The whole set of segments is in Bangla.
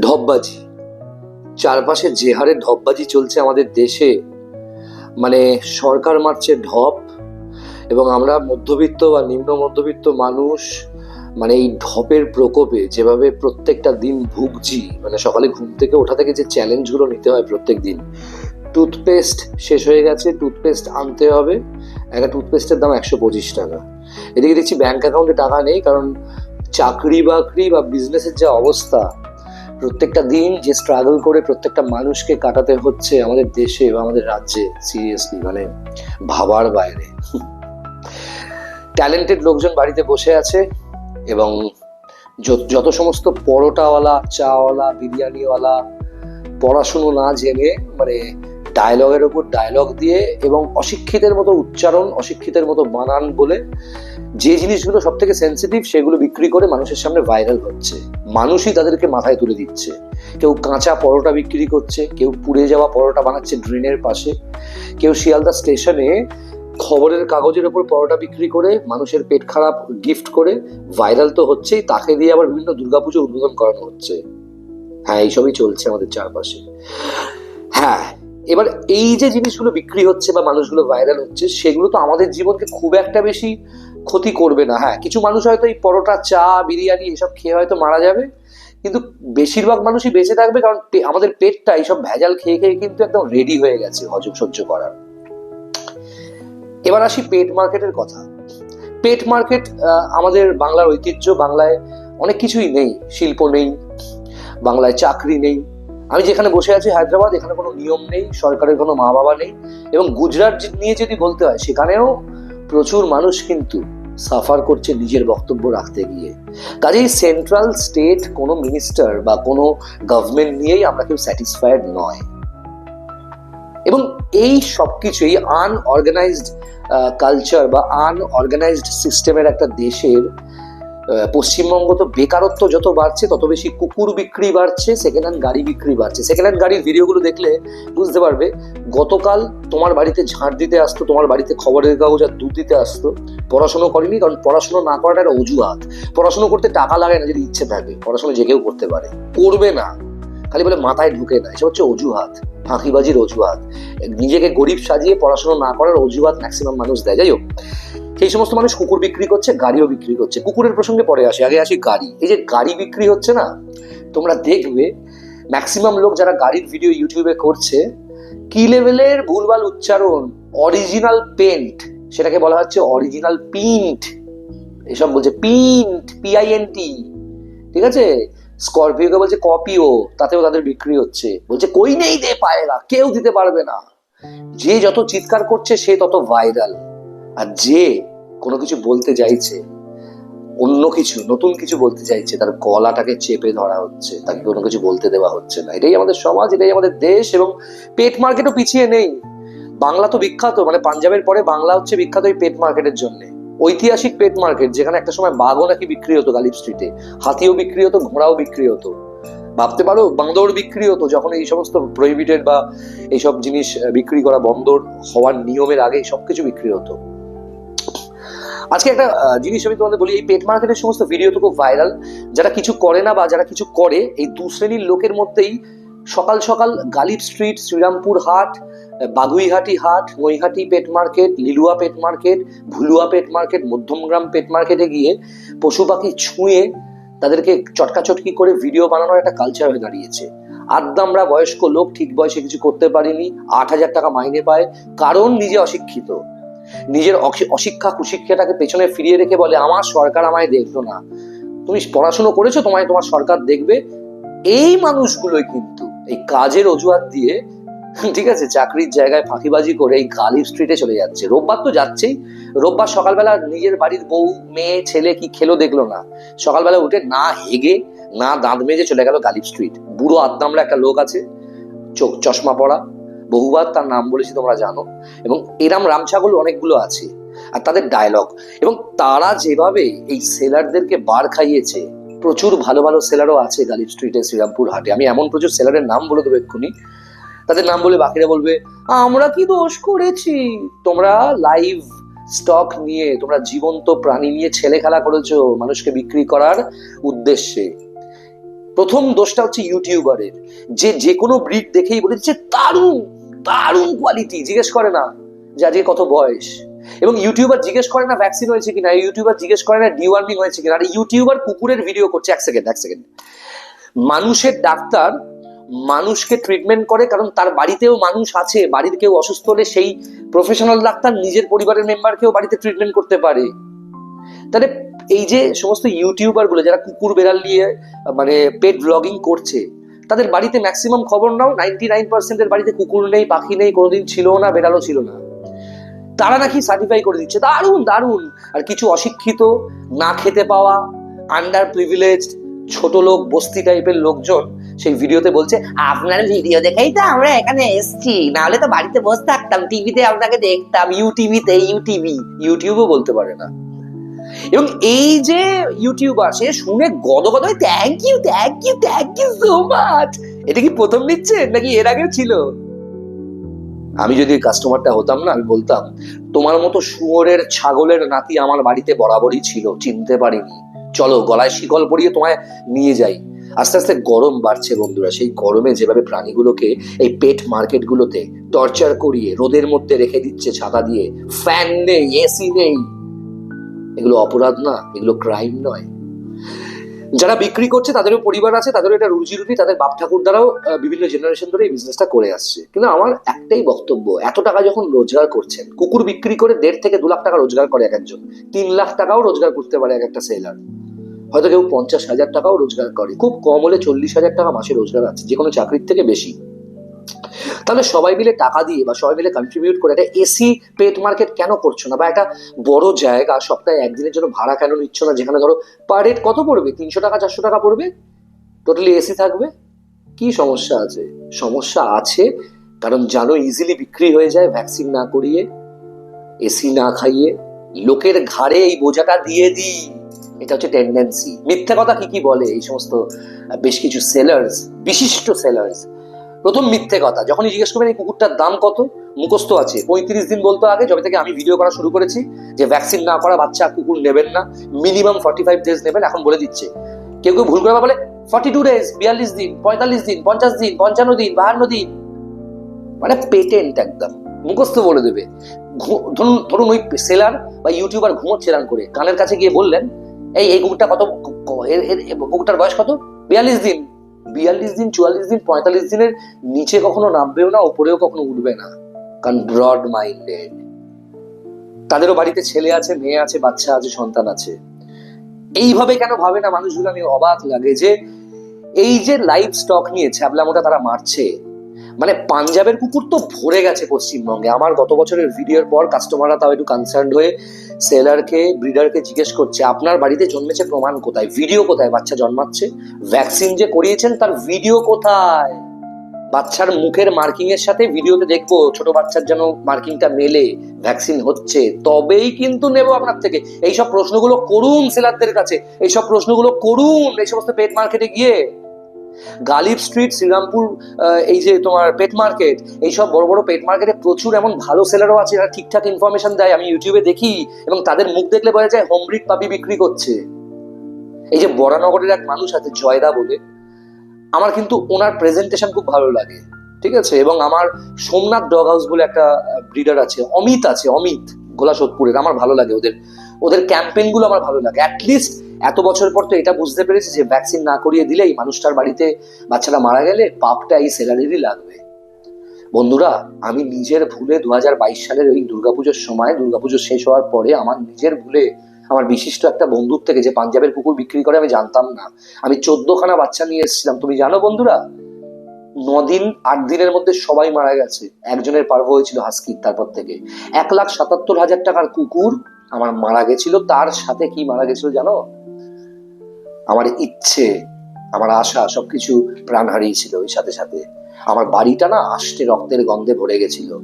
ঢপবাজি চারপাশে যে হারে ঢপবাজি চলছে আমাদের দেশে মানে সরকার মারছে ঢপ এবং আমরা মধ্যবিত্ত বা নিম্ন মধ্যবিত্ত মানুষ মানে এই ঢপের প্রকোপে যেভাবে প্রত্যেকটা দিন ভুগছি মানে সকালে ঘুম থেকে ওঠা থেকে যে চ্যালেঞ্জগুলো নিতে হয় প্রত্যেক দিন টুথপেস্ট শেষ হয়ে গেছে টুথপেস্ট আনতে হবে, একটা টুথপেস্টের দাম একশো পঁচিশ টাকা। এদিকে দেখছি ব্যাংক অ্যাকাউন্টে টাকা নেই, কারণ চাকরি বাকরি বা বিজনেসের যে অবস্থা, প্রত্যেকটা দিন যে স্ট্রাগল করে প্রত্যেকটা মানুষকে কাটাতে হচ্ছে আমাদের দেশে বা আমাদের রাজ্যে সিরিয়াসলি মানে ভাবার বাইরে। ট্যালেন্টেড লোকজন বাড়িতে বসে আছে এবং যত সমস্ত পরোটাওয়ালা, চাওয়ালা, বিরিয়ানিওয়ালা পড়াশুনো না জেনে মানে ডায়লগের ওপর ডায়লগ দিয়ে এবং অশিক্ষিতের মতো উচ্চারণ, অশিক্ষিতের মতো বানান বলে যে জিনিসগুলো সব থেকে সেন্সিটিভ সেগুলো বিক্রি করে মানুষের সামনে ভাইরাল হচ্ছে। মানুষই তাদেরকে মাথায় তুলে দিচ্ছে। কেউ কাঁচা পরোটা বিক্রি করছে, কেউ পুড়ে যাওয়া পরোটা বানাচ্ছে ড্রেনের পাশে, কেউ শিয়ালদা স্টেশনে খবরের কাগজের ওপর পরোটা বিক্রি করে, মানুষের পেট খারাপ গিফট করে ভাইরাল তো হচ্ছেই, তাকে দিয়ে আবার বিভিন্ন দুর্গাপুজো উদ্বোধন করানো হচ্ছে। হ্যাঁ এইসবই চলছে আমাদের চারপাশে। হ্যাঁ এবার এই যে জিনিসগুলো বিক্রি হচ্ছে বা মানুষগুলো ভাইরাল হচ্ছে, সেগুলো তো আমাদের জীবনকে খুব একটা বেশি ক্ষতি করবে না। হ্যাঁ কিছু মানুষ হয়তো এই পরোটা, চা, বিরিয়ানি এসব খেয়ে হয়তো মারা যাবে। কিন্তু বেশিরভাগ মানুষই বেঁচে থাকবে কারণ আমাদের পেটটা এইসব ভেজাল খেয়ে খেয়ে কিন্তু একদম রেডি হয়ে গেছে হজম সহ্য করার। এবার আসি পেট মার্কেটের কথা। পেট মার্কেট আমাদের বাংলার ঐতিহ্য, বাংলায় অনেক কিছুই নেই। শিল্প নেই, বাংলায় চাকরি নেই। আমি যেখানে বসে আছি হায়দ্রাবাদ, এখানে কোনো নিয়ম নেই, সরকারের কোনো মা বাবা নেই। এবং গুজরাট নিয়ে যদি বলতে হয়, সেখানেও প্রচুর মানুষ কিন্তু সাফার করছে নিজের বক্তব্য রাখতে গিয়ে। কাজেই সেন্ট্রাল স্টেট কোনো মিনিস্টার বা কোনো গভর্নমেন্ট নিয়েই আমরা কেউ স্যাটিসফাইড নয়। এবং এই সব কিছুই আনঅর্গানাইজড কালচার বা আনঅর্গানাইজড সিস্টেমের একটা দেশের পশ্চিমবঙ্গ তো বেকারত্ব যত বাড়ছে, তত বেশি কুকুর বিক্রি বাড়ছে সেকেন্ড হ্যান্ড গাড়ি বিক্রি বাড়ছে। সেকেন্ড হ্যান্ড গাড়ির ভিডিওগুলো দেখলে বুঝতে পারবে, গতকাল তোমার বাড়িতে ঝাঁট দিতে আসতো, তোমার বাড়িতে খবরের কাগজ আর দুধ দিতে আসতো। পড়াশুনো করেনি, কারণ পড়াশোনা না করাটা একটা অজুহাত। পড়াশুনো করতে টাকা লাগে না, যদি ইচ্ছে থাকে। পড়াশুনো যে কেউ করতে পারে। করবে না। খালি বলে মাথায় ঢুকে না, এসব হচ্ছে অজুহাত। ফাঁকিবাজির অজুহাত। নিজেকে গরিব সাজিয়ে পড়াশোনা না করার অজুহাত ম্যাক্সিমাম মানুষ দেয়। যাই হোক, সেই সমস্ত মানুষ কুকুর বিক্রি করছে, গাড়িও বিক্রি করছে। কুকুরের প্রসঙ্গে পরে আসি, আগে আসি গাড়ি। এই যে গাড়ি বিক্রি হচ্ছে না, তোমরা দেখবে ম্যাক্সিমাম লোক যারা গাড়ির ভিডিও ইউটিউবে করছে, কি লেভেলের ভুলভাল উচ্চারণ? অরিজিনাল পেন্ট সেটাকে বলা হচ্ছে অরিজিনাল পিন্ট এসব বলছে পিন্ট পিআইএনটি ঠিক আছে? স্করপিওকে বলছে কপিও তাতেও তাদের বিক্রি হচ্ছে। বলছে, কই নেই দে পায়েগা কেউ দিতে পারবে না। যে যত চিৎকার করছে, সে তত ভাইরাল আর যে কোনো কিছু বলতে চাইছে, অন্য কিছু, নতুন কিছু বলতে চাইছে, তার গলাটাকে চেপে ধরা হচ্ছে। তাকে কোনো কিছু বলতে দেওয়া হচ্ছে না। এটাই আমাদের সমাজ, এটাই আমাদের দেশ, এবং পেট মার্কেটও পিছিয়ে নেই। বাংলা তো বিখ্যাত মানে পাঞ্জাবের পরে বাংলা হচ্ছে বিখ্যাত এই পেট মার্কেটের জন্য। ঐতিহাসিক পেট মার্কেট যেখানে একটা সময় বাঘও নাকি বিক্রি হতো গালিব স্ট্রিটে হাতিও বিক্রি হতো, ঘোড়াও বিক্রি হতো। ভাবতে পারো, বান্দর বিক্রি হতো, যখন এই সমস্ত প্রহিবিটেড বা এইসব জিনিস বিক্রি করা বন্দর হওয়ার নিয়মের আগে সবকিছু বিক্রি হতো। আজকে একটা জিনিস আমি তোমাদের বলি, এই পেট মার্কেটের সমস্ত ভিডিও তো খুব ভাইরাল যারা কিছু করে না বা যারা কিছু করে, এই দু শ্রেণির লোকের মধ্যেই সকাল সকাল গালিব স্ট্রিট শ্রীরামপুর হাট, বাগুইহাটি হাট, Naihati pet market Liluah pet market Bhulua pet market Madhyamgram pet মার্কেটে গিয়ে পশু পাখি ছুঁয়ে তাদেরকে চটকাচটকি করে ভিডিও বানানোর একটা কালচার হয়ে দাঁড়িয়েছে। আদ্দামরা বয়স্ক লোক ঠিক বয়সে কিছু করতে পারিনি, আট হাজার টাকা মাইনে পায়, কারণ নিজে অশিক্ষিত। নিজের অশি- অশিক্ষা কুশিক্ষাটাকে পেছনে ফিরিয়ে রেখে বলে, আমার সরকার আমায় দেখল না। তুমি পড়াশুনো করেছ, তোমায় তোমার সরকার দেখবে। এই মানুষগুলোই কিন্তু এই কাজের অজুহাত দিয়ে, ঠিক আছে, চাকরির জায়গায় ফাঁকিবাজি করে এই গালিব স্ট্রিটে চলে যাচ্ছে। রোববার তো যাচ্ছেই। রোববার সকালবেলা নিজের বাড়ির বউ, মেয়ে, ছেলে কি খেলো দেখল না। সকালবেলা উঠে না হেগে, না দাঁত মেজে চলে গেল গালিব স্ট্রিট বুড়ো আদ্দামরা একটা লোক আছে, চোখ, চশমা পরা। বহুবার তার নাম বলেছি তোমরা জানো। এবং এরাম রামছাগল অনেকগুলো আছে। আর তাদের ডায়লগ এবং তারা যেভাবে এই সেলারদেরকে বার খাইয়েছে প্রচুর ভালো ভালো সেলারও আছে গালিব স্ট্রিটে শ্রীরামপুর হাটে। আমি এমন প্রচুর সেলারের নাম বলে দেবো এক্ষুনি। তাদের নাম বলে বাকিরা বলবে, আমরা কি দোষ করেছি? তোমরা লাইভ স্টক নিয়ে, তোমরা জীবন্ত প্রাণী নিয়ে ছেলে খেলা করেছ মানুষকে বিক্রি করার উদ্দেশ্যে। প্রথম দোষটা হচ্ছে ইউটিউবারের যে যে কোনো ব্রিড দেখেই বলেছে, দারুণ দারুণ কোয়ালিটি জিজ্ঞেস করে না, যে আজকে কত বয়স? এবং ইউটিউবার জিজ্ঞেস করে না ভ্যাকসিন হয়েছে কিনা ইউটিউবার জিজ্ঞেস করে না ডিওয়ার্মিং হয়েছে কিনা, আর ইউটিউবার কুকুরের ভিডিও করছে, এক সেকেন্ড এক সেকেন্ড মানুষের ডাক্তার মানুষকে ট্রিটমেন্ট করে, কারণ তার বাড়িতেও মানুষ আছে, বাড়ির কেউ অসুস্থ হলে সেই প্রফেশনাল ডাক্তার নিজের পরিবারের মেম্বারকেও বাড়িতে ট্রিটমেন্ট করতে পারে। তাহলে এই যে সমস্ত ইউটিউবারগুলো, যারা কুকুর বেড়াল নিয়ে মানে পেট ব্লগিং করছে, তাদের বাড়িতে ম্যাক্সিমাম খবর নাও নাইনটি নাইন পার্সেন্টের বাড়িতে কুকুর নেই, পাখি নেই, কোনোদিন ছিল না, বেড়ালও ছিল না। তারা নাকি সার্টিফাই করে দিচ্ছে। দারুণ দারুণ। আর কিছু অশিক্ষিত, না খেতে পাওয়া আন্ডার প্রিভিলেজ ছোট লোক, বস্তি টাইপের লোকজন সেই ভিডিওতে বলছে, আপনার ভিডিও দেখেই তো আমরা এখানে এসেছি। নাহলে তো বাড়িতে বসে থাকতাম টিভিতে আপনাকে দেখতাম ইউটিভিতে ইউটিভি ইউটিউবও বলতে পারে না। এবং এই যে ইউটিউবার সে শুনে গদগদ thank you thank you thank you so much এটা কি প্রথম নিচ্ছেন নাকি এর আগেও ছিল? আমি যদি কাস্টমারটা হতাম না, আমি বলতাম, তোমার মতো শুয়োরের ছাগলের নাতি আমার বাড়িতে বরাবরই ছিল, চিনতে পারিনি। চলো, গলায় শিকল পরিয়ে তোমায় নিয়ে যাই। আস্তে আস্তে গরম বাড়ছে বন্ধুরা। সেই গরমে যেভাবে প্রাণীগুলোকে এই পেট মার্কেটগুলোতে টর্চার করিয়ে, রোদের মধ্যে রেখে দিচ্ছে ছাতা দিয়ে ফ্যান নেই এসি নেই। এগুলো অপরাধ না, এগুলো ক্রাইম নয়। যারা বিক্রি করছে, তাদেরও পরিবার আছে, তাদেরও এটা রুজি রুটি, তাদের বাপ ঠাকুর দ্বারাও বিভিন্ন জেনারেশন ধরে এই বিজনেসটা করে আসছে। কিন্তু আমার একটাই বক্তব্য, এত টাকা যখন রোজগার করছেন, কুকুর বিক্রি করে দেড় থেকে দু লাখ টাকা রোজগার করে এক একজন। তিন লাখ টাকাও রোজগার করতে পারে এক একটা সেলার হয়তো কেউ পঞ্চাশ হাজার টাকাও রোজগার করে, খুব কম হলে চল্লিশ হাজার টাকা মাসে রোজগার আছে যে কোনো চাকরির থেকে বেশি। তাহলে সবাই মিলে টাকা দিয়ে বা সবাই মিলে কন্ট্রিবিউট করে একটা এসি পেট মার্কেট কেন করছ না? বা একটা বড় জায়গা সপ্তাহে একদিনের জন্য ভাড়া কেন নিচ্ছ না? যেখানে ধরো পার হেড কত পড়বে? তিনশো টাকা, চারশো টাকা পড়বে? টোটালি এসি থাকবে? কি সমস্যা আছে? সমস্যা আছে কারণ জানো ইজিলি বিক্রি হয়ে যায় ভ্যাকসিন না করিয়ে এসি না খাইয়ে। লোকের ঘাড়ে এই বোঝাটা দিয়ে দিই। এটা হচ্ছে টেন্ডেন্সি মিথ্যা কথা কি কি বলে? এই সমস্ত বেশ কিছু সেলার্স বিশিষ্ট সেলার্স প্রথম মিথ্যে কথা। যখনই জিজ্ঞেস করবেন, এই কুকুরটার দাম কত? মুখস্থ আছে। পঁয়ত্রিশ দিন বলতো আগে, যবে থেকে আমি ভিডিও করা শুরু করেছি, যে ভ্যাকসিন না করা বাচ্চা কুকুর নেবেন না। মিনিমাম ফর্টি ফাইভ ডেজ নেবেন, এখন বলে দিচ্ছে। কেউ কেউ ভুল করে বলে ফর্টি টু ডেজ বিয়াল্লিশ দিন, পঁয়তাল্লিশ দিন, পঞ্চাশ দিন, পঞ্চান্ন দিন, বাহান্ন দিন। মানে পেটেন্ট একদম। মুখস্থ বলে দেবে। ধরুন ধরুন ওই সেলার বা ইউটিউবার ঘুমোচ্ছে এরম করে। কানের কাছে গিয়ে বললেন, এই এই কুকুরটা কত কুকুরটার বয়স কত? বিয়াল্লিশ দিন। বিয়াল্লিশ দিন, চুয়াল্লিশ দিন, পঁয়তাল্লিশ দিনের নিচে কখনো নামবেও না ওপরেও কখনো উঠবে না। কারণ ব্রড মাইন্ডেড তাদেরও বাড়িতে ছেলে আছে, মেয়ে আছে, বাচ্চা আছে, সন্তান আছে। এইভাবে কেন ভাবে না মানুষগুলো? আমি অবাক লাগে যে এই যে লাইভ স্টক নিয়ে ছ্যাবলামোটা তারা মারছে মানে পাঞ্জাবের কুকুর তো ভরে গেছে পশ্চিমবঙ্গে। আমার গত বছরের ভিডিওর পর কাস্টমাররা তাও একটু কনসার্ন হয়ে সেলারকে ব্রিডারকে জিজ্ঞেস করছে, আপনার বাড়িতে জন্মেছে প্রমাণ কোথায়? ভিডিও কোথায়? বাচ্চা জন্মাচ্ছে? ভ্যাকসিন যে করিয়েছেন তার ভিডিও কোথায়? বাচ্চার মুখের মার্কিং এর সাথে ভিডিওতে দেখব, ছোট বাচ্চার যেন মার্কিংটা মেলে ভ্যাকসিন হচ্ছে। তবেই কিন্তু নেব আপনার থেকে। এইসব প্রশ্নগুলো করুন সেলারদের কাছে। এইসব প্রশ্নগুলো করুন এই সমস্ত পেট মার্কেটে গিয়ে। গালিব স্ট্রিট শ্রীরামপুর এই যে তোমার পেট মার্কেট এইসব বড় বড় পেট মার্কেটে প্রচুর এমন ভালো সেলারও আছে যারা ঠিকঠাক ইনফরমেশন দেয়। আমি ইউটিউবে দেখি এবং তাদের মুখ দেখলে বোঝা যায় হোম ব্রিড পাপি বিক্রি করছে। এই যে বরানগরের এক মানুষ আছে, জয়দা বলে, আমার কিন্তু ওনার প্রেজেন্টেশন খুব ভালো লাগে, ঠিক আছে? এবং আমার সোমনাথ ডগ হাউস বলে একটা ব্রিডার আছে, অমিত আছে, অমিত গোলা সোদপুরের আমার ভালো লাগে ওদের। ওদের ক্যাম্পেইনগুলো আমার ভালো লাগে। অ্যাটলিস্ট এত বছর পর তো এটা বুঝতে পেরেছি যে ভ্যাকসিন না করিয়ে দিলেই মানুষটার বাড়িতে বাচ্চাটা মারা গেলে পাপটা এই সেলারেরই লাগবে। বন্ধুরা, আমি নিজের ভুলে দু সালের ওই দুর্গাপুজোর সময়, দুর্গাপুজো শেষ হওয়ার পরে আমার নিজের ভুলে আমার বিশিষ্ট একটা বন্ধুর থেকে যে পাঞ্জাবের কুকুর বিক্রি করে আমি জানতাম না। আমি চোদ্দখানা বাচ্চা নিয়ে এসেছিলাম। তুমি জানো বন্ধুরা, নদিন আট দিনের মধ্যে সবাই মারা গেছে। একজনের পার্ভ হয়েছিল হাস্কির তারপর থেকে। এক লাখ সাতাত্তর হাজার টাকার কুকুর আমার মারা গেছিল। তার সাথে কি মারা গেছিল জানো? আমার ইচ্ছে, আমার আশা সবকিছু প্রাণ হারিয়েছিল। ওই সাথে সাথে আমার বাড়িটা না আষ্টে রক্তের গন্ধে ভরে গেছিল।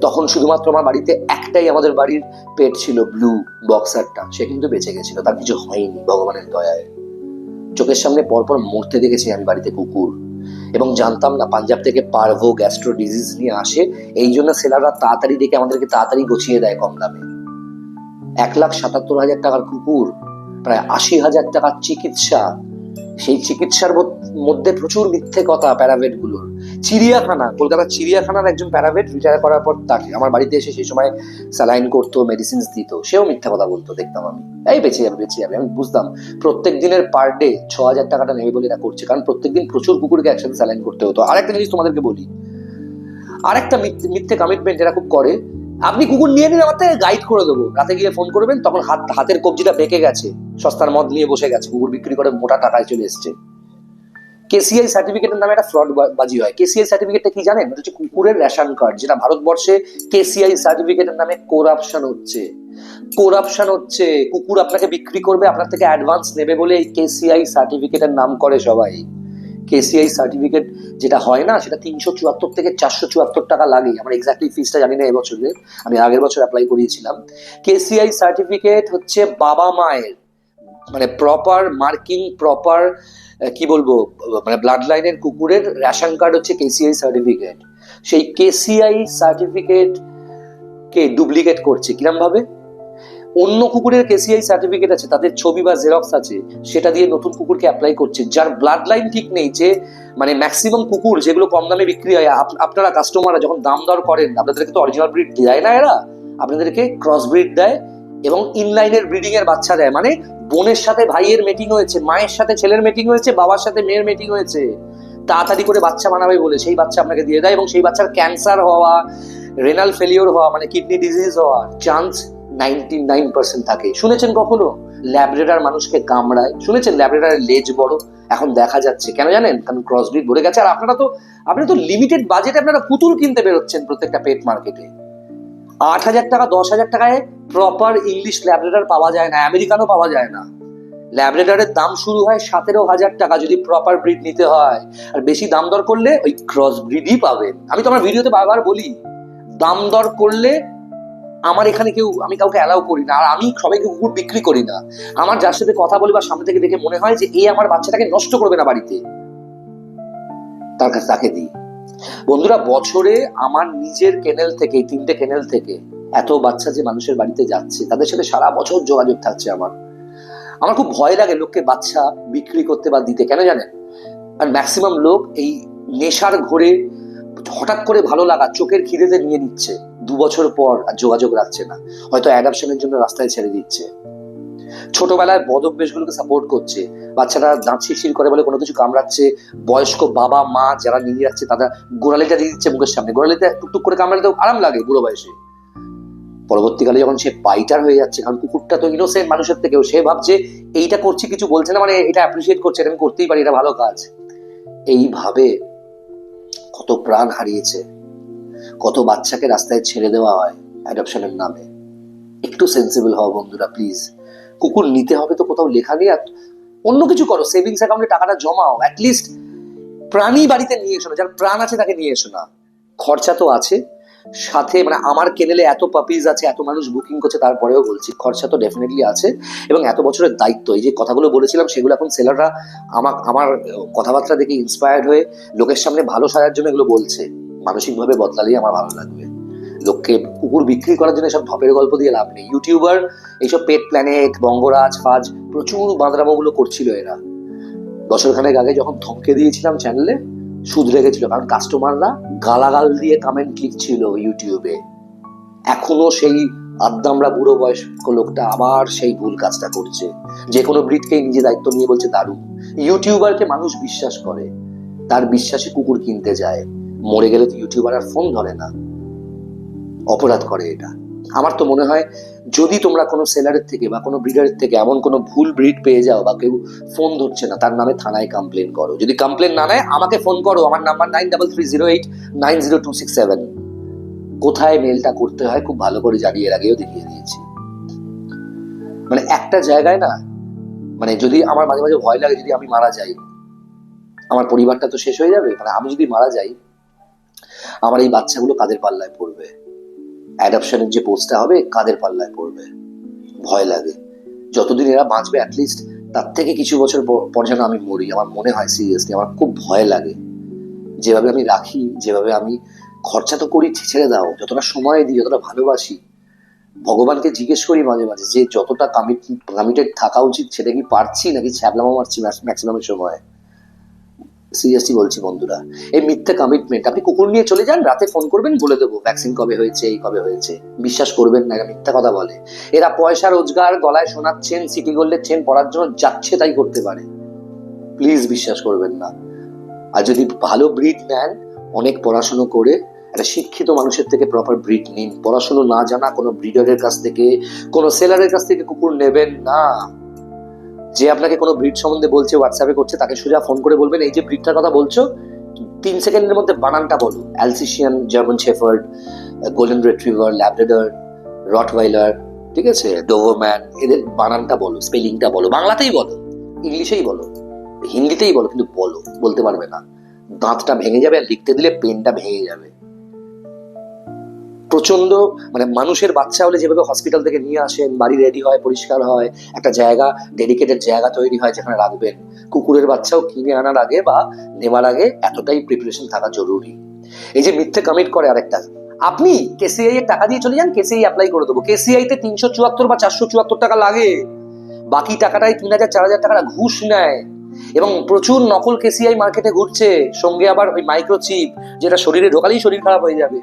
তখন শুধুমাত্র আমার বাড়িতে একটাই আমাদের বাড়ির পেট ছিল ব্লু বক্সারটা সে কিন্তু বেঁচে গেছিল, তার কিছু হয়নি ভগবানের দয়ায়। চোখের সামনে পরপর মরতে দেখেছি আমি বাড়িতে কুকুর। এবং জানতাম না পাঞ্জাব থেকে পারভো গ্যাস্ট্রো ডিজিজ নিয়ে আসে, এই জন্য সেলাররা তাড়াতাড়ি দেখে আমাদেরকে তাড়াতাড়ি গছিয়ে দেয় কম দামে। এক লাখ সাতাত্তর হাজার টাকার কুকুর প্রায় আশি হাজার টাকার চিকিৎসা। সেই চিকিৎসার মধ্যে প্রচুর মিথ্যে কথা প্যারাভেটগুলোর। চিড়িয়াখানা, কলকাতার চিড়িয়াখানার একজন প্যারাভেট রিটায়ার করার পর তাকে, আমার বাড়িতে এসে সেই সময় স্যালাইন করতো মেডিসিনস দিত, সেও মিথ্যা কথা বলতো, দেখতাম আমি। এই বেঁচে যাবে বেঁচে যাবে, আমি বুঝতাম। প্রত্যেক দিনের পার ডে ছ হাজার টাকাটা নেবে বলে এটা করছে, কারণ প্রত্যেকদিন প্রচুর কুকুরকে একসাথে স্যালাইন করতে হতো। আরেকটা জিনিস তোমাদেরকে বলি। আরেকটা মিথ্যে কমিটমেন্ট এরা খুব করে আপনি কুকুর নিয়ে নিন, আমার থেকে গাইড করে দেবো। রাতে গিয়ে ফোন করবেন, তখন হাত, হাতের কবজিটা বেঁকে গেছে। সস্তার মদ নিয়ে বসে গেছে, কুকুর বিক্রি করে মোটা টাকায় চলে এসছে। কেসিআই সার্টিফিকেটের নামে একটা ফ্রড বাজি হয়। কেসিআই সার্টিফিকেটটা কি জানেন? হচ্ছে কুকুরের রেশন কার্ড যেটা ভারতবর্ষে কেসিআই সার্টিফিকেটের নামে করাপশন হচ্ছে। করাপশন হচ্ছে, কুকুর আপনাকে বিক্রি করবে, আপনার থেকে অ্যাডভান্স নেবে বলে এই কেসিআই সার্টিফিকেটের নাম করে সবাই। কেসিআই সার্টিফিকেট যেটা হয় না, সেটা তিনশো চুয়াত্তর থেকে চারশো চুয়াত্তর টাকা লাগে আমার এক্স্যাক্টলি ফিসটা জানি না এবছরে আমি আগের বছর অ্যাপ্লাই করিয়েছিলাম। কেসিআই সার্টিফিকেট হচ্ছে বাবা মায়ের মানে প্রপার মার্কিং প্রপার কি বলব মানে ব্লাড লাইনের কুকুরের রেশন কার্ড হচ্ছে কেসিআই সার্টিফিকেট সেই কেসিআই সার্টিফিকেট কে ডুপ্লিকেট করছে, কিরম ভাবে? অন্য কুকুরের কেসিআই সার্টিফিকেট আছে, তাদের ছবি বা জেরক্স আছে, সেটা দিয়ে নতুন কুকুরকে অ্যাপ্লাই করছে, যার ব্লাড লাইন ঠিক নেই যে মানে ম্যাক্সিমাম কুকুর যেগুলো কম দামে বিক্রি হয়, আপ- আপনারা কাস্টমাররা যখন দাম দর করেন, আপনাদেরকে তো অরিজিনাল ব্রিড দেয় না এরা, আপনাদেরকে ক্রস ব্রিড দেয় এবং ইনলাইনের ব্রিডিং এর বাচ্চা দেয় মানে বোনের সাথে ভাইয়ের মিটিং হয়েছে, মায়ের সাথে ছেলের মিটিং হয়েছে, বাবার সাথে মেয়ের মিটিং হয়েছে, তাড়াতাড়ি করে বাচ্চা বানাবে বলে, সেই বাচ্চা আপনাকে দিয়ে দেয় এবং সেই বাচ্চার ক্যান্সার হওয়া রেনাল ফেলিওর হওয়া মানে কিডনি ডিজিজ হওয়ার চান্স নাইনটি নাইন পার্সেন্ট থাকে। শুনেছেন কখনো? ল্যাবরেটার মানুষকে কামড়ায়। শুনেছেন? ল্যাবরেটারের লেজ বড়। এখন দেখা যাচ্ছে। কেন জানেন? কারণ ক্রস ব্রিড ভরে গেছে। আর আপনারা তো আপনারা তো লিমিটেড বাজেটে আপনারা পুতুল কিনতে বেরোচ্ছেন প্রত্যেকটা পেট মার্কেটে আট হাজার টাকা, দশ হাজার টাকায় প্রপার ইংলিশ ল্যাবরেটার পাওয়া যায় না আমেরিকানও পাওয়া যায় না। ল্যাবরেটারের দাম শুরু হয় সতেরো হাজার টাকা যদি প্রপার ব্রিড নিতে হয়। আর বেশি দাম দর করলে ওই ক্রস ব্রিডই পাবেন। আমি তো আমার ভিডিওতে বারবার বলি, দাম দর করলে আমার এখানে কেউ, আমি কাউকে অ্যালাউ করি না, আর আমি সবাইকে কুকুর বিক্রি করি না। আমার যার সাথে কথা বলি বা সামনে থেকে দেখে মনে হয় যে এই আমার বাচ্চাটাকে নষ্ট করবে না বাড়িতে। তার কাছে তাকে দিই। বন্ধুরা, বছরে আমার নিজের কেনেল থেকে তিনটে কেনেল থেকে এত বাচ্চা যে মানুষের বাড়িতে যাচ্ছে, তাদের সাথে সারা বছর যোগাযোগ থাকছে আমার। আমার খুব ভয় লাগে লোককে বাচ্চা বিক্রি করতে বা দিতে, কেন জানেন? আর ম্যাক্সিমাম লোক এই নেশার ঘোরে হঠাৎ করে ভালো লাগা, চোখের খিদেতে নিয়ে নিচ্ছে। দু বছর পর আর যোগাযোগ রাখছে না। হয়তো অ্যাডাপশনের জন্য রাস্তায় ছেড়ে দিচ্ছে। ছোটবেলায় বদ অভ্যেসগুলোকে সাপোর্ট করছে। বাচ্চারা দাঁত শিরশির করে বলে কোনো কিছু কামড়াচ্ছে। বয়স্ক বাবা, মা যারা নিয়ে যাচ্ছে, তারা গোড়ালিটা দিয়ে দিচ্ছে মুখের সামনে। গোড়ালিতে টুকটুক করে কামড়ালে তো আরাম লাগে বুড়ো বয়সে। পরবর্তীকালে যখন সে বাইটার হয়ে যাচ্ছে, কারণ কুকুরটা তো ইনোসেন্ট মানুষের থেকেও, সে ভাবছে, এইটা করছি কিছু বলছে না মানে এটা অ্যাপ্রিসিয়েট করছে, এটা আমি করতেই পারি, এটা ভালো কাজ। এইভাবে কত প্রাণ হারিয়েছে। কত বাচ্চাকে রাস্তায় ছেড়ে দেওয়া হয় অ্যাডপশনের নামে। একটু সেন্সিবল হও বন্ধুরা প্লিজ কুকুর নিতে হবে তো কোথাও লেখা নেই, আর অন্য কিছু করো সেভিংস অ্যাকাউন্টে টাকাটা জমাও। অ্যাটলিস্ট প্রাণী বাড়িতে নিয়ে এসো না, যার প্রাণ আছে তাকে নিয়ে এসো না। খরচা তো আছে। সাথে মানে আমার কেনেলে এত পাপিজ আছে, এত মানুষ বুকিং করছে, তারপরেও বলছি খরচা তো ডেফিনেটলি আছে। এবং এত বছরের দায়িত্ব, এই যে কথাগুলো বলেছিলাম, সেগুলো এখন সেলাররা আমার আমার কথাবার্তা দেখে ইন্সপায়ার্ড হয়ে লোকের সামনে ভালো সাজার জন্য এগুলো বলছে। মানসিকভাবে বদলালেই আমার ভালো লাগবে। লোককে কুকুর বিক্রি করার জন্য সব ঢপের গল্প দিয়ে লাভ নেই। ইউটিউবার, এইসব পেট প্ল্যানেট, বঙ্গরাজ, ফাজ, প্রচুর বাঁদরামোগুলো করছিল এরা। বছরখানেক আগে যখন ধমকে দিয়েছিলাম চ্যানেলে, শুধরে গেছিল, কারণ কাস্টমাররা গালাগাল দিয়ে কামেন্ট লিখছিল ইউটিউবে। এখনও সেই আদ্দামরা বুড়ো বয়স্ক লোকটা আবার সেই ভুল কাজটা করছে। যে কোনো ব্রিডকেই নিজে দায়িত্ব নিয়ে বলছে দারুণ। ইউটিউবারকে মানুষ বিশ্বাস করে। তার বিশ্বাসে কুকুর কিনতে যায়। মরে গেলে তো ইউটিউবার আর ফোন ধরে না। অপরাধ করে এটা। আমার তো মনে হয়, যদি তোমরা কোনো সেলারের থেকে বা কোনো ব্রিডারের থেকে এমন কোনো ভুল ব্রিড পেয়ে যাও বা কেউ ফোন ধরছে না, তার নামে থানায় কমপ্লেন করো। যদি কমপ্লেন না নেয়, আমাকে ফোন করো। আমার number nine double three zero eight nine zero two six seven কোথায় মেলটা করতে হয় খুব ভালো করে জানিয়ে আগেও দেখিয়ে দিয়েছি। মানে একটা জায়গায় না মানে যদি আমার মাঝে মাঝে ভয় লাগে যদি আমি মারা যাই, আমার পরিবারটা তো শেষ হয়ে যাবে মানে আমি যদি মারা যাই আমার এই বাচ্চাগুলো কাদের পাল্লায় পড়বে? অ্যাডাপশনের যে পোস্টটা হবে, কাদের পাল্লায় পড়বে? ভয় লাগে। যতদিন এরা বাঁচবে অ্যাটলিস্ট তার থেকে কিছু বছর পর- যেন আমি মরি। আমার মনে হয় সিরিয়াসলি আমার খুব ভয় লাগে। যেভাবে আমি রাখি, যেভাবে আমি খরচা তো করি, ছেড়ে দাও। যতটা সময় দিই, যতটা ভালোবাসি, ভগবানকে জিজ্ঞেস করি মাঝে মাঝে যে, যতটা কমিট কমিটেড থাকা উচিত, সেটা কি পারছি নাকি ছ্যাবলামা মারছি ম্যাক্সিমাম সময়? সিরিয়াসলি বলছি বন্ধুরা, এই মিথ্যে কমিটমেন্ট আপনি কুকুর নিয়ে চলে যান, রাতে ফোন করবেন, বলে দেবো ভ্যাকসিন কবে হয়েছে, এই কবে হয়েছে। বিশ্বাস করবেন না, এরা মিথ্যা কথা বলে। এরা পয়সা, রোজগার, গলায় শোনাচ্ছেন সিটি গোল্ডের চেন পড়ার জন্য যাচ্ছে তাই করতে পারে। প্লিজ বিশ্বাস করবেন না। আর যদি ভালো ব্রিড নেন, অনেক পড়াশুনো করে, একটা শিক্ষিত মানুষের থেকে প্রপার ব্রিড নিন। পড়াশুনো না জানা কোনো ব্রিডারের কাছ থেকে, কোনো সেলারের কাছ থেকে কুকুর নেবেন না। যে আপনাকে কোনো ব্রিড সম্বন্ধে বলছে হোয়াটসঅ্যাপে করছে, তাকে সোজা ফোন করে বলবেন, এই যে ব্রিডটার কথা বলছো, তিন সেকেন্ডের মধ্যে বানানটা বলো। Alsatian German shepherd golden retriever Labrador Rottweiler ঠিক আছে? ডোভোম্যান এদের বানানটা বলো স্পেলিংটা বলো, বাংলাতেই বলো, ইংলিশেই বলো, হিন্দিতেই বলো, কিন্তু বলো, বলতে পারবে না। দাঁতটা ভেঙে যাবে আর লিখতে দিলে পেনটা ভেঙে যাবে। প্রচণ্ড মানে মানুষের বাচ্চা হলে যেভাবে হসপিটাল থেকে নিয়ে আসেন, বাড়ি রেডি হয়, পরিষ্কার হয়, একটা জায়গা ডেডিকেটেড জায়গা তৈরি হয় যেখানে রাখবেন। কুকুরের বাচ্চাও কিনে আনার আগে বা নেওয়ার আগে এতটাই প্রিপারেশন থাকা জরুরি। এই যে মিথ্যে কমিট করে আরেকটা, আপনি কেসিআই এর টাকা দিয়ে চলে যান কেসিআই অ্যাপ্লাই করে দেবো। কেসিআই তে তিনশো চুয়াত্তর বা চারশো চুয়াত্তর টাকা লাগে। বাকি টাকাটাই তিন হাজার, চার হাজার টাকাটা ঘুষ নেয়। এবং প্রচুর নকল কেসিআই মার্কেটে ঘুরছে। সঙ্গে আবার ওই মাইক্রোচিপ যেটা শরীরে ঢোকালেই শরীর খারাপ হয়ে যাবে।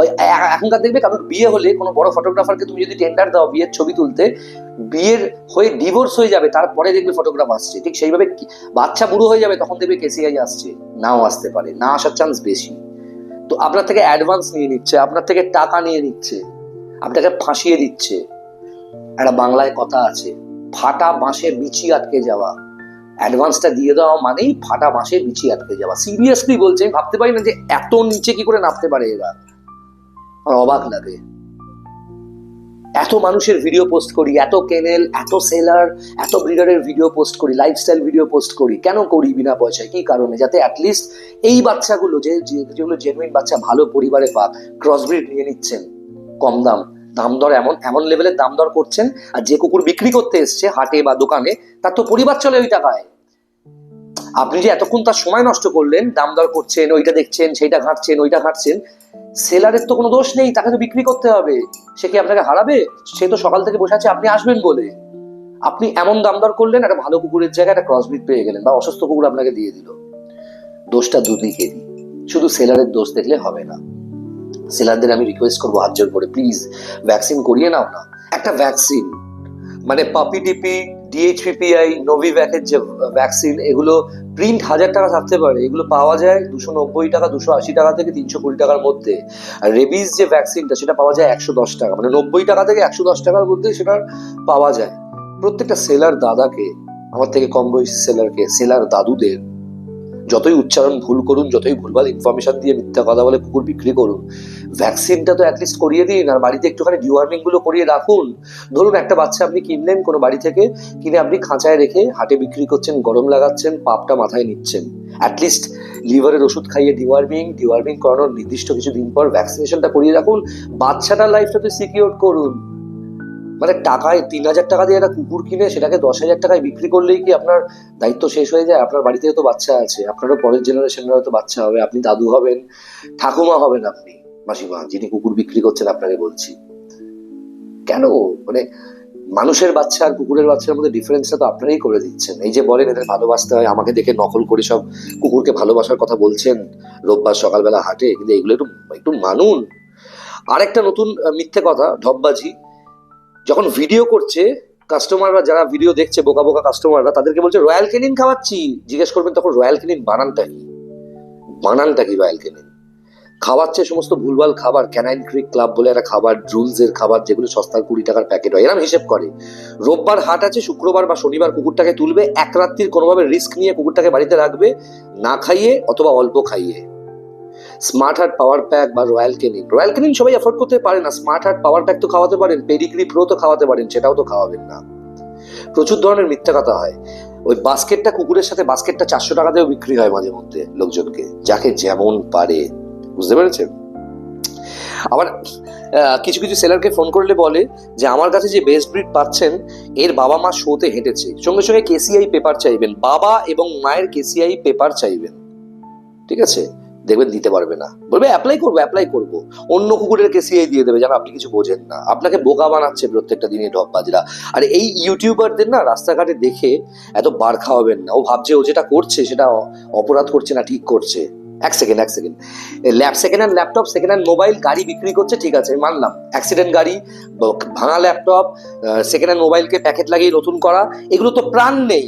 ওই এখনকার দেখবে কারোর বিয়ে হলে কোনো বড় ফটোগ্রাফারকে তুমি যদি টেন্ডার দাও বিয়ের ছবি তুলতে, বিয়ের হয়ে ডিভোর্স হয়ে যাবে, তারপরে দেখবে ফটোগ্রাফ আসছে। ঠিক সেইভাবে বাচ্চা বুড়ো হয়ে যাবে তখন দেখবে কেসিআই আসছে। নাও আসতে পারে, না আসার চান্স বেশি। তো আপনার থেকে অ্যাডভান্স নিয়ে নিচ্ছে, আপনার থেকে টাকা নিয়ে নিচ্ছে, আপনাকে ফাঁসিয়ে দিচ্ছে। একটা বাংলায় কথা আছে, ফাটা বাঁশে বিচি আটকে যাওয়া। অ্যাডভান্সটা দিয়ে দেওয়া মানেই ফাটা বাঁশে বিচি আটকে যাওয়া। সিরিয়াসলি বলছে, আমি ভাবতে পারি না যে এত নিচে কি করে নামতে পারে এরা। আমার অবাক লাগে। এত মানুষের ভিডিও পোস্ট করি, এত কেনেল, এত সেলার এত ব্রিডারের ভিডিও পোস্ট করি লাইফস্টাইল ভিডিও পোস্ট করি, কেন করি বিনা পয়সায়? কি কারণে? যাতে অ্যাটলিস্ট এই বাচ্চাগুলো যে যেগুলো জেনুইন বাচ্চা, ভালো পরিবারে পাক ক্রসব্রিড নিয়ে নিচ্ছেন, কম দাম দাম দর এমন এমন লেভেলের দাম দর করছেন, আর যে কুকুর বিক্রি করতে এসছে হাটে বা দোকানে, তার তো পরিবার চলে ওই টাকায়। আপনি যে এতক্ষণ তার সময় নষ্ট করলেন, দাম দর করছেন, ওইটা দেখছেন, সেইটা ঘাঁটছেন, ওইটা ঘাঁটছেন, সেলারের তো কোনো দোষ নেই, তাকে তো বিক্রি করতে হবে। সে কি আপনাকে হারাবে? সে তো সকাল থেকে বসে আছে, আপনি আসবেন বলে। আপনি এমন দাম দর করলেন, একটা ভালো কুকুরের জায়গায় একটা ক্রসবিট পেয়ে গেলেন, বা অসুস্থ কুকুর আপনাকে দিয়ে দিল। দোষটা দুদিকেরই, শুধু সেলারের দোষ দেখলে হবে না। সেলারদের আমি রিকোয়েস্ট করব হাত জোর করে প্লিজ ভ্যাকসিন করিয়ে নাও না। একটা ভ্যাকসিন মানে পাপি টিপি ডিএইচপিপিআই নোভিভ্যাকের যে ভ্যাকসিন এগুলো প্রিন্ট হাজার টাকা থাকতে পারে। এগুলো পাওয়া যায় দুশো নব্বই টাকা, দুশো আশি টাকা থেকে তিনশো কুড়ি টাকার মধ্যে। আর রেবিস যে ভ্যাকসিনটা সেটা পাওয়া যায় একশো দশ টাকা। মানে নব্বই টাকা থেকে একশো দশ টাকার মধ্যে সেটা পাওয়া যায়। প্রত্যেকটা সেলার দাদাকে, আমার থেকে কম বয়সী সেলারকে সেলার দাদুদের যতই উচ্চারণ ভুল করুন, যতই ভুলভাল ইনফরমেশন দিয়ে মিথ্যা কথা বলে কুকুর বিক্রি করুন ভ্যাকসিনটা তো অ্যাটলিস্ট করিয়ে দিন আর বাড়িতে একটুখানি ডিওয়ার্মিংগুলো করিয়ে রাখুন। ধরুন একটা বাচ্চা আপনি কিনলেন কোনো বাড়ি থেকে, কিনে আপনি খাঁচায় রেখে হাটে বিক্রি করছেন, গরম লাগাচ্ছেন, পাপটা মাথায় নিচ্ছেন। অ্যাটলিস্ট লিভারের ওষুধ খাইয়ে ডিওয়ার্মিং ডিওয়ার্মিং করানোর নির্দিষ্ট কিছু দিন পর ভ্যাকসিনেশনটা করিয়ে রাখুন। বাচ্চাটার লাইফটা তো সিকিউর করুন। মানে টাকায় তিন হাজার টাকা দিয়ে একটা কুকুর কিনে সেটাকে দশ হাজার টাকায় বিক্রি করলেই কি আপনার দায়িত্ব শেষ হয়ে যায়? আপনার বাড়িতে তো বাচ্চা আছে। আপনারও পরের জেনারেশনের হয়তো বাচ্চা হবে। আপনি দাদু হবেন, ঠাকুমা হবেন আপনি, মাসিমা, যিনি কুকুর বিক্রি করছেন আপনাকে বলছি। কেন? মানে মানুষের বাচ্চা আর কুকুরের বাচ্চার মধ্যে ডিফারেন্সটা তো আপনারাই করে দিচ্ছেন। এই যে বলেন, এদের ভালোবাসতে হয়, আমাকে দেখে নকল করে সব কুকুরকে ভালোবাসার কথা বলছেন। রোববার সকালবেলা হাটে, কিন্তু এগুলো একটু একটু মানুন। আরেকটা নতুন মিথ্যে কথা ঢপবাজি যখন ভিডিও করছে কাস্টমাররা যারা ভিডিও দেখছে, বোকা বোকা কাস্টমাররা তাদেরকে বলছে রয়্যাল কেনিন খাওয়াচ্ছি। জিজ্ঞেস করবেন তখন রয়্যাল কেনিন বানানটা কি? বানানটা কি রয়্যাল কেনিন খাওয়াচ্ছে সমস্ত ভুলভাল খাবার ক্যানাইন ক্রিক ক্লাব বলে একটা খাবার ড্রুলস এর খাবার, যেগুলো সস্তার কুড়ি টাকার প্যাকেট হয় এরকম হিসেব করে। রোববার হাট আছে, শুক্রবার বা শনিবার কুকুরটাকে তুলবে, এক রাত্রির কোনোভাবে রিস্ক নিয়ে কুকুরটাকে বাড়িতে রাখবে, না খাইয়ে অথবা অল্প খাইয়ে। স্মার্ট হার্ট পাওয়ার প্যাক বা রয়্যাল কেনিন রয়্যাল কেনিন সবাই অ্যাফোর্ড করতে পারে না। স্মার্ট হার্ট পাওয়ার প্যাক তো খাওয়াতে পারেন পেডিগ্রি প্রো তো খাওয়াতে পারেন, সেটাও তো খাওয়াবেন না। প্রচুর ধরনের মিথ্যা কথা হয়। ওই বাস্কেটটা কুকুরের সাথে বাস্কেটটা চারশো টাকাতেও বিক্রি হয় মাঝে মধ্যে লোকজনকে। যাকে যেমন পারে। বুঝতে পেরেছেন? আবার কিছু কিছু সেলারকে ফোন করলে বলে যে, আমার কাছে যে বেস্ট ব্রিড পাচ্ছেন, এর বাবা মা শোতে হেঁটেছে। সঙ্গে সঙ্গে কেসিআই পেপার চাইবেন। বাবা এবং মায়ের কেসিআই পেপার চাইবেন। ঠিক আছে? দেখবেন দিতে পারবে না। বলবে অ্যাপ্লাই করব অ্যাপ্লাই করব। অন্য কুকুরের কেসিআই দিয়ে দেবে যেন আপনি কিছু বোঝেন না। আপনাকে বোকা বানাচ্ছে প্রত্যেকটা দিনে ঢপবাজরা আর এই ইউটিউবারদের না, রাস্তাঘাটে দেখে এত বার খাওয়াবেন না। ও ভাবছে, ও যেটা করছে, সেটা অপরাধ করছে না, ঠিক করছে। এক সেকেন্ড এক second lap second hand laptop second hand mobile গাড়ি বিক্রি করছে, ঠিক আছে মানলাম। অ্যাক্সিডেন্ট গাড়ি ভাঙা ল্যাপটপ সেকেন্ড হ্যান্ড মোবাইলকে প্যাকেট লাগিয়ে নতুন করা, এগুলো তো প্রাণ নেই।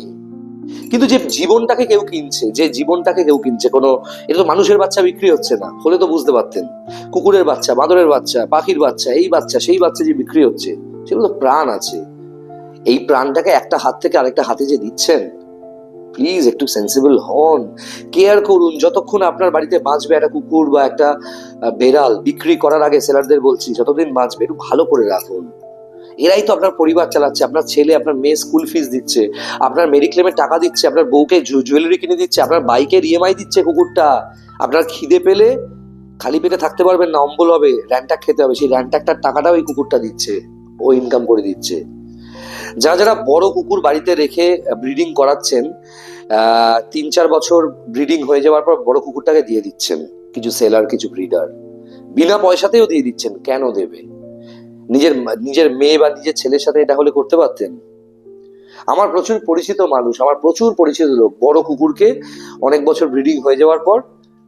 কিন্তু যে জীবনটাকে কেউ কিনছে, যে জীবনটাকে কেউ কিনছে, কোনো, এটা তো মানুষের বাচ্চা বিক্রি হচ্ছে না, হলে তো বুঝতে পারতেন। কুকুরের বাচ্চা, বাঁদরের বাচ্চা, পাখির বাচ্চা, এই বাচ্চা, সেই বাচ্চা যে বিক্রি হচ্ছে, সেগুলো তো প্রাণ আছে। এই প্রাণটাকে একটা হাত থেকে আরেকটা হাতে যে দিচ্ছেন প্লিজ একটু সেন্সিবল হন কেয়ার করুন, যতক্ষণ আপনার বাড়িতে বাঁচবে একটা কুকুর বা একটা বেড়াল বিক্রি করার আগে সেলারদের বলছি, যতদিন বাঁচবে একটু ভালো করে রাখুন। এরাই তো আপনার পরিবার চালাচ্ছে, আপনার ছেলে, আপনার মেয়ে স্কুল ফিস দিচ্ছে, আপনার মেডিক্লেমের টাকা দিচ্ছে, আপনার বউকে জুয়েলারি কিনে দিচ্ছে, আপনার বাইকের ইএমআই দিচ্ছে কুকুরটা, আপনার খিদে পেলে খালি পেটে থাকতে পারবেন না, অম্বল হবে র্যান্টাক খেতে হবে, সেই র্যান্টাকটার টাকাটাও ওই কুকুরটা দিচ্ছে, ও ইনকাম করে দিচ্ছে। যারা যারা বড় কুকুর বাড়িতে রেখে ব্রিডিং করাচ্ছেন তিন চার বছর ব্রিডিং হয়ে যাওয়ার পর বড় কুকুরটাকে দিয়ে দিচ্ছেন, কিছু সেলার কিছু ব্রিডার বিনা পয়সাতেও দিয়ে দিচ্ছেন, কেন দেবে? নিজের নিজের মেয়ে বা নিজের ছেলের সাথে এটা হলে করতে পারতেন। আমার প্রচুর পরিচিত মানুষ, আমার প্রচুর পরিচিত লোক, বড় কুকুরকে অনেক বছর ব্রিডিং হয়ে যাওয়ার পর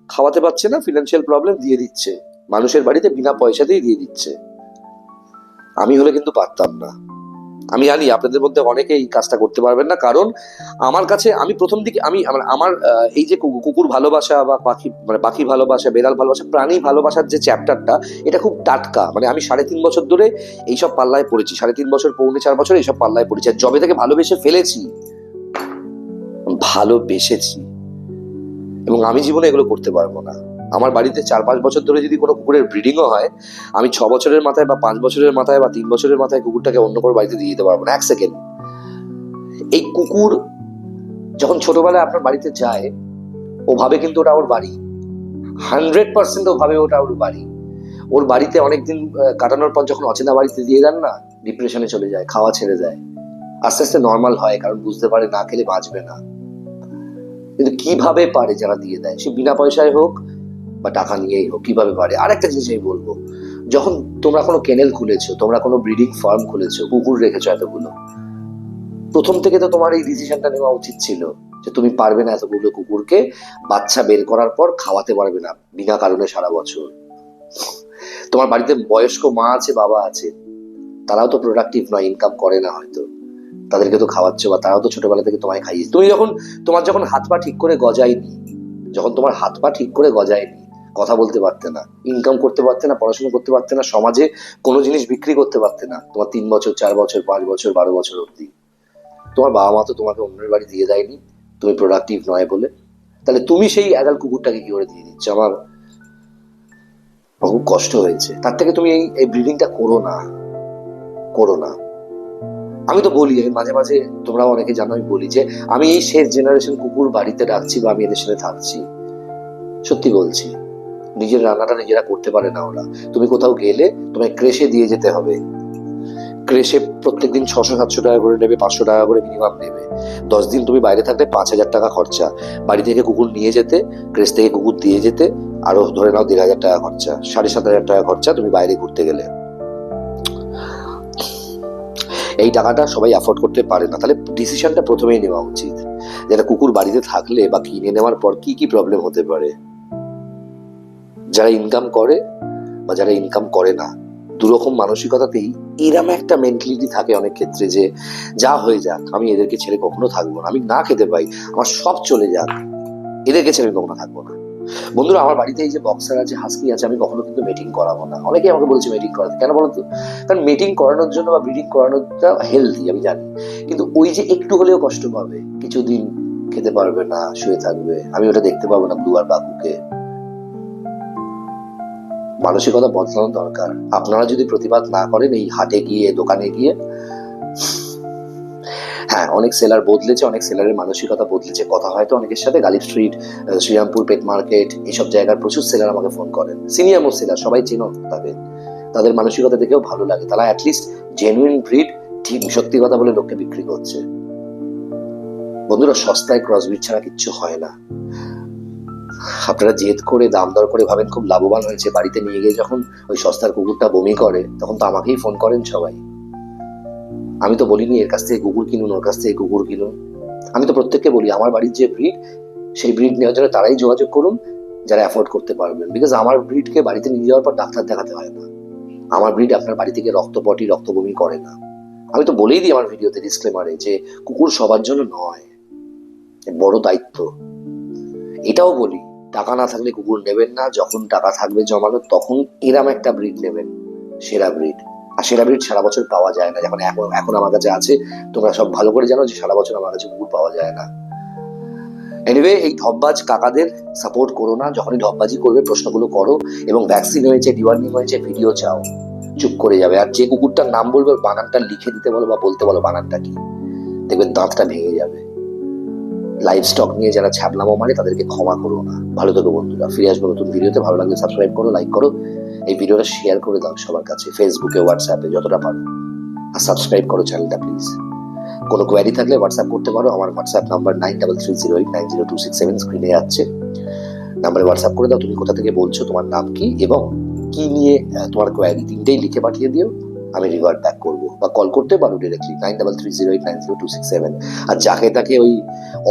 খাওয়াতে পারছে না ফিনান্সিয়াল প্রবলেম দিয়ে দিচ্ছে। মানুষের বাড়িতে বিনা পয়সাতেই দিয়ে দিচ্ছে। আমি হলে কিন্তু পারতাম না। আমি জানি আপনাদের মধ্যে অনেকে এই কাজটা করতে পারবেন না, কারণ আমার কাছে আমি প্রথম দিকে আমি আমার এই যে কুকুর ভালোবাসা বা পাখি মানে পাখি ভালোবাসা, বেড়াল ভালোবাসা, প্রাণী ভালোবাসার যে চ্যাপ্টারটা, এটা খুব টাটকা। মানে আমি সাড়ে তিন বছর ধরে এইসব পাল্লায় পড়েছি, সাড়ে তিন বছর, পৌনে চার বছর এইসব পাল্লায় পড়েছি। আর জবে থেকে ভালোবেসে ফেলেছি, ভালোবেসেছি। এবং আমি জীবনে এগুলো করতে পারব না। আমার বাড়িতে চার পাঁচ বছর ধরে যদি কোনো কুকুরের ব্রিডিংও হয়, আমি ছ বছরের মাথায় বা পাঁচ বছরের মাথায় বা তিন বছরের মাথায় কুকুরটাকে অন্য কোনো বাড়িতে দিয়ে দিতে পারব না, এক সেকেন্ড। এই কুকুর যখন ছোটবেলায় আপনার বাড়িতে যায় ও ভাবে কিন্তু ওটা ওর বাড়ি। হান্ড্রেড পার্সেন্ট ও ভাবে ওটা ওর বাড়ি। ওর বাড়িতে অনেকদিন কাটানোর পর যখন অচেনা বাড়িতে দিয়ে দেন না, ডিপ্রেশনে চলে যায়, খাওয়া ছেড়ে দেয়। আস্তে আস্তে নর্মাল হয়, কারণ বুঝতে পারে না খেলে বাঁচবে না। কিন্তু কীভাবে পারে যারা দিয়ে দেয়? সে বিনা পয়সায় হোক বা টাকা নিয়েই হোক, কীভাবে পারে? আরেকটা জিনিস আমি বলব, যখন তোমরা কোনো কেনেল খুলেছো, তোমরা কোনো ব্রিডিং ফার্ম খুলেছো কুকুর রেখেছো এতগুলো, প্রথম থেকে তো তোমার এই ডিসিশনটা নেওয়া উচিত ছিল যে তুমি পারবে না এতগুলো কুকুরকে বাচ্চা বের করার পর খাওয়াতে পারবে না, বিনা কারণে সারা বছর। তোমার বাড়িতে বয়স্ক মা আছে, বাবা আছে, তারাও তো প্রোডাক্টিভ নয় ইনকাম করে না হয়তো। তাদেরকে তো খাওয়াচ্ছ বা তারাও তো ছোটবেলা থেকে তোমায় খাইয়ে তুমি যখন তোমার যখন হাত পা ঠিক করে গজায়নি, যখন তোমার হাত পা ঠিক করে গজায়নি কথা বলতে পারতে না ইনকাম করতে পারতে না, পড়াশোনা করতে পারতে না, সমাজে কোনো জিনিস বিক্রি করতে পারতে না, তোমার তিন বছর, চার বছর, পাঁচ বছর, বারো বছর অবধি। তোমার বাবা মা তো তোমাকে অন্যের বাড়ি দিয়ে দেয়নি, তুমি প্রোডাক্টিভ নয় বলে। তাহলে তুমি সেই অ্যাডাল কুকুরটাকে কি করে দিয়ে দিচ্ছ? আমার খুব কষ্ট হয়েছে। তার থেকে তুমি এই এই ব্রিডিংটা করো না করো না। আমি তো বলি মাঝে মাঝে তোমরা অনেকে জানো, আমি বলি যে, আমি এই শেষ জেনারেশন কুকুর বাড়িতে রাখছি বা আমি এদের সাথে থাকছি। সত্যি বলছি। নিজের রান্নাটা নিজেরা করতে পারে না ওরা। তুমি কোথাও গেলে তোমায় ক্রেশে দিয়ে যেতে হবে। ক্রেশে প্রত্যেকদিন ছশো, সাতশো টাকা করে নেবে, পাঁচশো টাকা করে মিনিমাম নেবে। দশ দিন তুমি বাইরে থাকলে পাঁচ হাজার টাকা খরচা। বাড়ি থেকে কুকুর নিয়ে যেতে, ক্রেশ থেকে কুকুর দিয়ে যেতে, আরও ধরে নাও দেড় হাজার টাকা খরচা, সাড়ে সাত হাজার টাকা খরচা তুমি বাইরে ঘুরতে গেলে। এই টাকাটা সবাই অ্যাফোর্ড করতে পারে না। তাহলে ডিসিশনটা প্রথমেই নেওয়া উচিত। যেটা কুকুর বাড়িতে থাকলে বা কিনে নেওয়ার পর কি কি প্রবলেম হতে পারে? যারা ইনকাম করে বা যারা ইনকাম করে না, দুরকম মানসিকতাতেই এরম একটা মেন্টালিটি থাকে অনেক ক্ষেত্রে যে যা হয়ে যাক, আমি এদেরকে ছেড়ে কখনো থাকব না, আমি না খেতে পাই, আমার সব চলে যাক, এদেরকে ছেড়ে কখনো থাকব না। বন্ধুরা, আমার বাড়িতে এই যে বক্সার আছে হাস্কি আছে, আমি কখনো কিন্তু মিটিং করাবো না। অনেকেই আমাকে বলছে মিটিং করাতে। কেন বলতো? কারণ মিটিং করানোর জন্য বা ব্রিডিং করানোটা হেলদি আমি জানি। কিন্তু ওই যে একটু হলেও কষ্ট পাবে, কিছুদিন খেতে পারবে না, শুয়ে থাকবে, আমি ওটা দেখতে পাবো না ব্লু আর বাকুকে। মানসিকতা বদলানো দরকার। আপনারা যদি প্রতিবাদ না করেন এই হাটে গিয়ে, দোকানে গিয়ে হ্যাঁ অনেক সেলার বদলেছে, অনেক সেলারের মানসিকতা বদলেছে। কথা হয়তো অনেকের সাথে, Ghalib street Serampore pet market এইসব জায়গার প্রচুর সেলার আমাকে ফোন করেন। সিনিয়র মোস্ট সেলার সবাই চেনো তাদের। তাদের মানসিকতা দেখেও ভালো লাগে। তারা অ্যাটলিস্ট জেনুইন ব্রিড ঠিক, সত্যি কথা বলে লোককে বিক্রি করছে। বন্ধুরা, সস্তায় ক্রসবিট ছাড়া কিচ্ছু হয় না। আপনারা জেদ করে, দাম দর করে ভাবেন, খুব লাভবান হয়েছে। বাড়িতে নিয়ে গিয়ে যখন ওই সস্তার কুকুরটা বমি করে, তখন তো আমাকেই ফোন করেন সবাই। আমি তো বলিনি, এর কাছ থেকে কুকুর কিনুন, ওর কাছ থেকে কুকুর কিনুন। আমি তো প্রত্যেককে বলি, আমার বাড়ির যে ব্রিড সেই ব্রিড নেওয়ার জন্য তারাই যোগাযোগ করুন, যারা অ্যাফোর্ড করতে পারবেন। বিকজ আমার ব্রিডকে বাড়িতে নিয়ে যাওয়ার পর ডাক্তার দেখাতে হয় না। আমার ব্রিড আপনার বাড়ি থেকে রক্তপটি রক্তবমি করে না। আমি তো বলেই দিই আমার ভিডিওতে ডিসক্লেমারে যে কুকুর সবার জন্য নয় বড় দায়িত্ব। এটাও বলি টাকা না থাকলে কুকুর নেবেন না। যখন টাকা থাকবে জমানো তখন এরাম একটা ব্রিড নেবেন, সেরা ব্রিড আর সেরা ব্রিড সারা বছর পাওয়া যায় না। যেমন এখন এখন আমার কাছে আছে, তোমরা সব ভালো করে জানো যে সারা বছর আমার কাছে কুকুর পাওয়া যায় না। এনিওয়ে এই ধব্বাজ কাকাদের সাপোর্ট করো না। যখনই ধব্বাজি করবে, প্রশ্নগুলো করো এবং ভ্যাকসিন হয়েছে ডিওয়ার্নিং হয়েছে ভিডিও চাও। চুপ করে যাবে। আর যে কুকুরটার নাম বলবে বানানটা লিখে দিতে বলো বা বলতে বলো বানানটা কি। দেখবেন দাঁতটা ভেঙে যাবে। লাইভ স্টক নিয়ে যারা ছ্যাবলামো মারে, তাদেরকে ক্ষমা করো। না ভালো থেকো বন্ধুরা, ফিরে আসব নতুন ভিডিওতে। ভালো লাগলে সাবস্ক্রাইব করো লাইক করো। এই ভিডিওটা শেয়ার করে দাও সবার কাছে ফেসবুকে হোয়াটসঅ্যাপে যতটা পারো। আর সাবস্ক্রাইব করো চ্যানেলটা প্লিজ কোনো কোয়ারি থাকলে হোয়াটসঅ্যাপ করতে পারো। আমার WhatsApp number nine double three zero eight nine zero two six seven স্ক্রিনে যাচ্ছে নাম্বারে হোয়াটসঅ্যাপ করে দাও, তুমি কোথা থেকে বলছো, তোমার নাম কি, এবং কি নিয়ে তোমার কোয়ারি তিনটেই লিখে পাঠিয়ে দিও। আমি রিভার্ট ব্যাক করব। বা কল করতে পারো directly nine double three zero eight nine zero two six seven আর যাকে তাকে ওই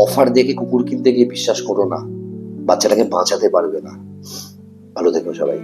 অফার দেখে কুকুর কিনতে গিয়ে বিশ্বাস করো না, বাচ্চাটাকে বাঁচাতে পারবে না। ভালো থেকো সবাই।